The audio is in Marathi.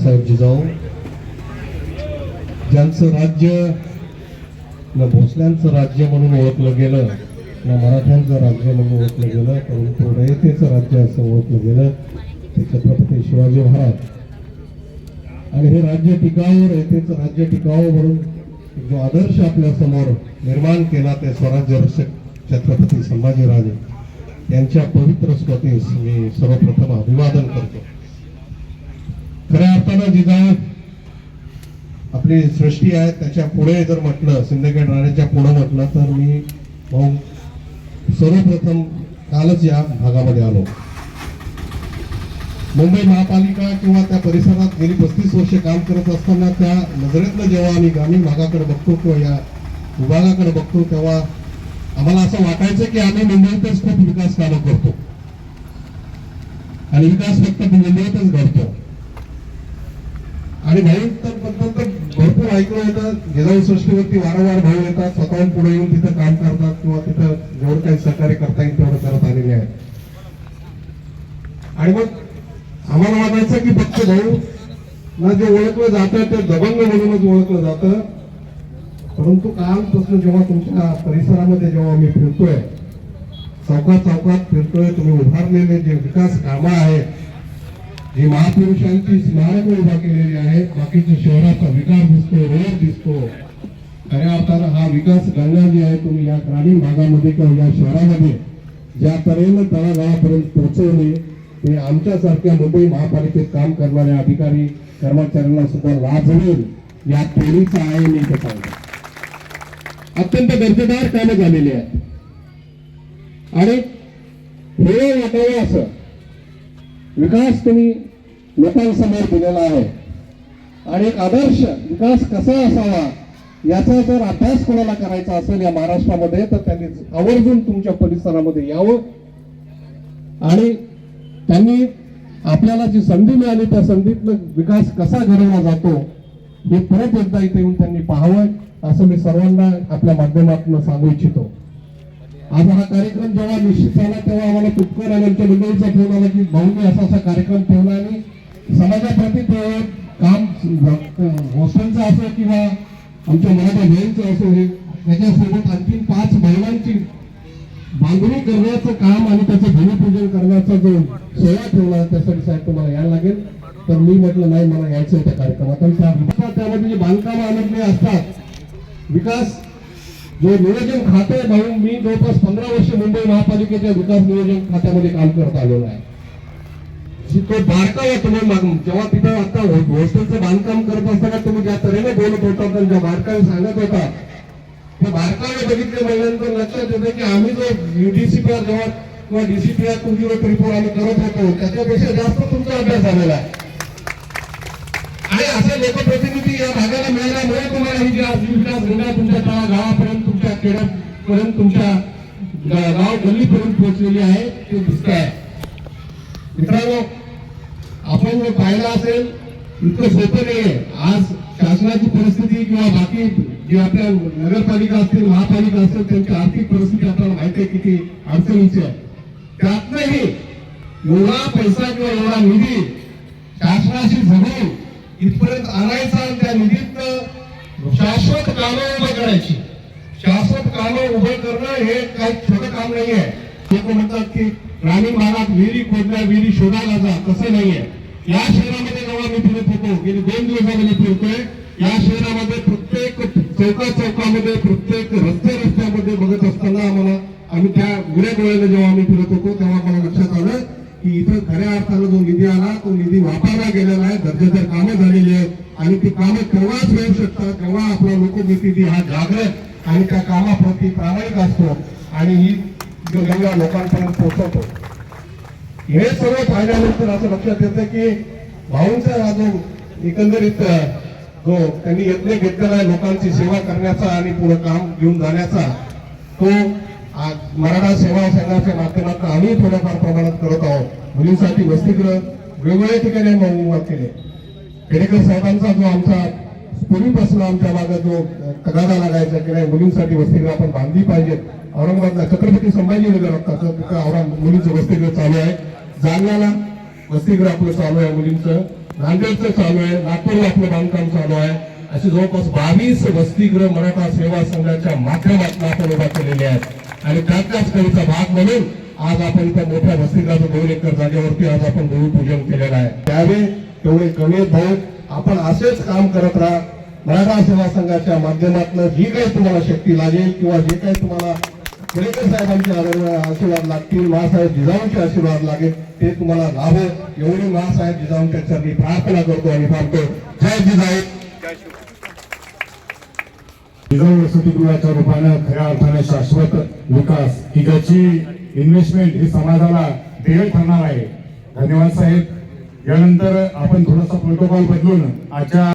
बाळासाहेब जिजाऊ ज्यांचं राज्य न भोसल्यांचं राज्य म्हणून ओळखलं गेलं ना मराठ्यांचं राज्य म्हणून ओळखलं गेलं परंतु रयतेचं राज्य असं ओळखलं गेलं ते छत्रपती शिवाजी महाराज. आणि हे राज्य टिकावं रयतेचं राज्य टिकावं म्हणून जो आदर्श आपल्यासमोर निर्माण केला ते स्वराज्य रक्षक छत्रपती संभाजीराजे. यांच्या पवित्र स्मृतीस मी सर्वप्रथम अभिवादन करतो. खऱ्या अर्थानं जिजाऊ आपली सृष्टी आहे त्याच्या पुढे जर म्हटलं सिंदखेड राणेच्या पुढे म्हटलं तर मी भाऊ सर्वप्रथम कालच या भागामध्ये आलो. मुंबई महापालिका किंवा त्या परिसरात गेली पस्तीस वर्ष काम करत असताना त्या नजरेतनं जेव्हा आम्ही ग्रामीण भागाकडे बघतो किंवा या विभागाकडे बघतो तेव्हा आम्हाला असं वाटायचं की आम्ही मुंबईतच खूप विकास कामं करतो. आणि विकास फक्त मुंबईतच घडतो आणि भाऊ तर भरपूर ऐकलं होतं. गेल्या सृष्टीवरती वारंवार भाऊ येतात. स्वतःहून पुढे येऊन तिथं काम करतात किंवा तिथं जेवढं काही सहकार्य करता येईल तेवढं करत आलेले आहे आणि मग आम्हाला वाटायचं की फक्त भाऊ ना जे ओळखलं जातं ते दबंग म्हणूनच ओळखलं जातं. परंतु कालपासून जेव्हा तुमच्या परिसरामध्ये जेव्हा आम्ही फिरतोय चौकात चौकात फिरतोय तुम्ही उभारलेले जे विकास कामं आहेत जी महापुरुषांची स्मारक उभा केलेली आहेत बाकीच्या शहराचा विकास दिसतो रोड दिसतो. खऱ्या अर्थानं हा विकास गंगा जी आहे तुम्ही या ग्रामीण भागामध्ये किंवा या शहरामध्ये ज्या तऱ्हेनं तळागाळापर्यंत पोहोचवणे ते आमच्यासारख्या मुंबई महापालिकेत काम करणाऱ्या अधिकारी कर्मचाऱ्यांना सुद्धा लाभवेल या पेढीचा आहे मी इथं सांगतो. अत्यंत दर्जेदार कामं झालेली आहेत. आणि हे वाटावं असं विकास तुम्ही लोकांसमोर दिलेला आहे. आणि एक आदर्श विकास कसा असावा याचा जर अभ्यास कोणाला करायचा असेल या महाराष्ट्रामध्ये तर त्यांनी आवर्जून तुमच्या परिसरामध्ये यावं. आणि त्यांनी आपल्याला जी संधी मिळाली त्या संधीतनं विकास कसा घडवला जातो हे परत एकदा इथे येऊन त्यांनी पाहावं असं मी सर्वांना आपल्या माध्यमातून सांगू इच्छितो. आज हा कार्यक्रम जेव्हा निश्चित झाला तेव्हा आम्हाला तुपकर आणि आमच्या मंडळीचा फोन आला की भाऊने असा असा कार्यक्रम ठेवला आणि समाजाप्रती ते काम हॉस्टेलचं असो किंवा आमच्या मराठा बहिणीचं असो हे त्याच्यासोबत आणखी पाच महिलांची बांधणी करण्याचं काम आणि त्याचं भूमिपूजन करण्याचा जो सोहळा ठेवला त्यासाठी साहेब तुम्हाला यायला लागेल. तर मी म्हटलं नाही मला यायचं आहे त्या कार्यक्रमात. आणि त्यामध्ये जे बांधकाम आणले असतात विकास जे नियोजन खाते म्हणून मी जवळपास पंधरा वर्ष मुंबई महापालिकेच्या विकास नियोजन खात्यामध्ये काम करत आलेलो आहे. जी तो बारकावा तुम्ही जेव्हा तिथं आता हो-, हॉस्टेलचं बांधकाम करत असताना तुम्ही ज्या तऱ्हेने बोलत होता तर ज्या बारकावे सांगत होता त्या बारकावे बघितले म्हणल्यानंतर लक्षात येतं की आम्ही जो युडीसीपीआर जेव्हा किंवा डीसीपीआर तुमची रिपोर्ट आम्ही करत होतो त्याच्यापेक्षा जास्त तुमचा अभ्यास झालेला आहे. आहे असे लोकप्रतिनिधी या भागाला मिळाल्यामुळे तुम्हाला. ही जी विकास तुमच्या गावापर्यंत तुमच्या खेड्यापर्यंत तुमच्या गाव गल्लीपर्यंत पोहोचलेली आहे. ते दिसत आहे. मित्रांनो आपण जर पाहिलं असेल इतकं सोपं नाहीये. आज शासनाची परिस्थिती किंवा बाकी जे आपल्या नगरपालिका असतील महापालिका असतील त्यांची आर्थिक परिस्थिती आपल्याला माहिती आहे किती अडचणीची आहे. त्यातनंही एवढा पैसा किंवा एवढा निधी शासनाशी झगडून इथपर्यंत आणायचा आणि त्या निधीत शाश्वत कामं उभं करायची. शाश्वत कामं उभं करणं हे काही छोटं काम नाही आहे लोक म्हणतात की राणी भागात विहिरी खोदल्या विहिरी शोधायला जा तसं नाही आहे या शहरामध्ये जेव्हा मी फिरत होतो गेली दोन दिवसामध्ये फिरतोय या शहरामध्ये प्रत्येक चौका चौकामध्ये प्रत्येक रस्ते रस्त्यामध्ये बघत असताना आम्हाला आम्ही त्या गुऱ्या डोळ्याला जेव्हा आम्ही फिरत होतो तेव्हा मला लक्षात आलं की इथं खऱ्या अर्थानं जो निधी आला तो निधी वापरला गेलेला आहे. दर्जेदार कामं झालेली आहेत. आणि ती कामं तेव्हाच मिळू शकतात तेव्हा आपला लोकप्रतिनिधी हा जागृत आणि त्या कामाप्रती प्रामाणिक असतो आणि ही गंगा लोकांपर्यंत पोहोचवतो. हे सर्व पाहिल्यानंतर असं लक्षात येतं की भाऊंचा हा जो एकंदरीत जो त्यांनी यत्न घेतलेला आहे लोकांची सेवा करण्याचा आणि पुढे काम घेऊन जाण्याचा तो आज मराठा सेवा संघाच्या माध्यमातून आम्ही थोड्याफार प्रमाणात करत आहोत. मुलींसाठी वसतिगृह वेगवेगळ्या ठिकाणी आम्ही केले. खेडेकर साहेबांचा जो आमचा पूर्वीपासून आमच्या मागे जो तगादा लागायचा की नाही मुलींसाठी वसतिगृह आपण बांधली पाहिजेत औरंगाबादला छत्रपती संभाजीनगर औरंग मुलींचं वसतिगृह चालू आहे. जालन्याला वसतिगृह आपलं चालू आहे मुलींचं. नांदेडचं चालू आहे. नागपूरला आपलं बांधकाम चालू आहे. असे जवळपास बावीस वसतिगृह मराठा सेवा संघाच्या माध्यमातून आपण उभा केलेले आहेत. आणि त्यातल्याच कलेचा भाग म्हणून आज आपण त्या मोठ्या वसतिगृहाचं दोन एकर जागेवरती आज आपण भूमिपूजन केलेलं आहे. त्यावेळी तेवढे कमी भाग आपण असेच काम करत राहा. मराठा सेवा संघाच्या माध्यमातून जी काही तुम्हाला शक्ती लागेल किंवा जे काही तुम्हाला केळकर साहेबांचे आशीर्वाद लागतील महासाहेब जिजाऊंचे आशीर्वाद लागेल ते तुम्हाला लाभो. एवढी महासाहेब जिजाऊंच्या चरणी प्रार्थना करतो आणि थांबतो जय जिजाऊ जिजाऊ वसतिगृहाच्या रूपानं खऱ्या अर्थाने शाश्वत विकास ही ज्याची इन्व्हेस्टमेंट ही समाजाला देय ठरणार आहे. धन्यवाद साहेब. यानंतर आपण थोडासा प्रोटोकॉल बदलून आजच्या